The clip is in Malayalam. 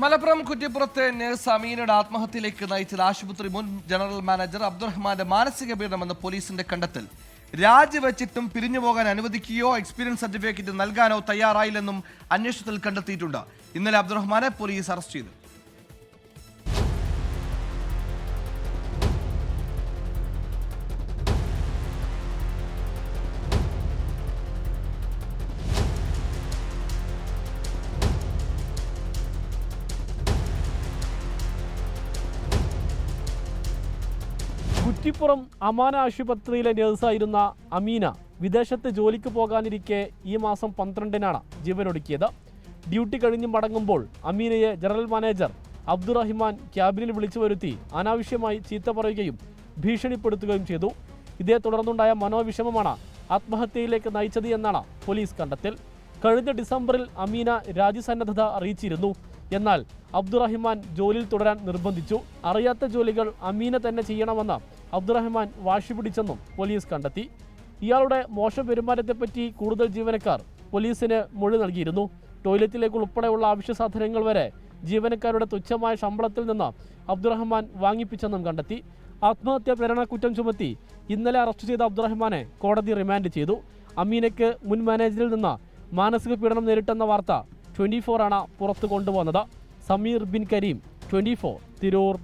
മലപ്പുറം കുറ്റിപ്പുറത്തെ നഴ്സ് അമീനയുടെ ആത്മഹത്യയിലേക്ക് നയിച്ചത് ആശുപത്രി മുൻ ജനറൽ മാനേജർ അബ്ദുറഹ്മാന്റെ മാനസിക പീഡനമെന്ന് പോലീസിന്റെ കണ്ടെത്തൽ. രാജിവെച്ചിട്ടും പിരിഞ്ഞു പോകാൻ അനുവദിക്കുകയോ എക്സ്പീരിയൻസ് സർട്ടിഫിക്കറ്റ് നൽകാനോ തയ്യാറായില്ലെന്നും അന്വേഷണത്തിൽ കണ്ടെത്തിയിട്ടുണ്ട്. ഇന്നലെ അബ്ദുറഹ്മാനെ പോലീസ് അറസ്റ്റ് ചെയ്തു. കുറ്റിപ്പുറം അമാന ആശുപത്രിയിലെ നഴ്സായിരുന്ന അമീന വിദേശത്ത് ജോലിക്ക് പോകാനിരിക്കെ ഈ മാസം പന്ത്രണ്ടിനാണ് ജീവനൊടുക്കിയത്. ഡ്യൂട്ടി കഴിഞ്ഞ് മടങ്ങുമ്പോൾ അമീനയെ ജനറൽ മാനേജർ അബ്ദുറഹിമാൻ ക്യാബിനിൽ വിളിച്ചു വരുത്തി അനാവശ്യമായി ചീത്ത പറയുകയും ഭീഷണിപ്പെടുത്തുകയും ചെയ്തു. ഇതേ തുടർന്നുണ്ടായ മനോവിഷമമാണ് ആത്മഹത്യയിലേക്ക് നയിച്ചത് എന്നാണ് പോലീസ് കണ്ടെത്തൽ. കഴിഞ്ഞ ഡിസംബറിൽ അമീന രാജ്യസന്നദ്ധത അറിയിച്ചിരുന്നു. എന്നാൽ അബ്ദുറഹിമാൻ ജോലിയിൽ തുടരാൻ നിർബന്ധിച്ചു. അറിയാത്ത ജോലികൾ അമീന തന്നെ ചെയ്യണമെന്ന അബ്ദുറഹിമാൻ വാശി പിടിച്ചെന്നും പോലീസ് കണ്ടെത്തി. ഇയാളുടെ മോശം പെരുമാറ്റത്തെപ്പറ്റി കൂടുതൽ ജീവനക്കാർ പോലീസിന് മൊഴി നൽകിയിരുന്നു. ടോയ്ലറ്റിലേക്ക് ഉൾപ്പെടെയുള്ള ആവശ്യ സാധനങ്ങൾ വരെ ജീവനക്കാരുടെ തുച്ഛമായ ശമ്പളത്തിൽ നിന്ന് അബ്ദുറഹ്മാൻ വാങ്ങിപ്പിച്ചെന്നും കണ്ടെത്തി. ആത്മഹത്യാ പ്രേരണ കുറ്റം ചുമത്തി ഇന്നലെ അറസ്റ്റ് ചെയ്ത അബ്ദുറഹ്മാനെ കോടതി റിമാൻഡ് ചെയ്തു. അമീനയ്ക്ക് മുൻ മാനേജറിൽ നിന്ന് മാനസിക പീഡനം നേരിട്ടെന്ന വാർത്ത ട്വന്റി ഫോറാണ് പുറത്തു കൊണ്ടുവന്നത് സമീർ ബിൻ കരീം ട്വന്റി ഫോർ തിരൂർ.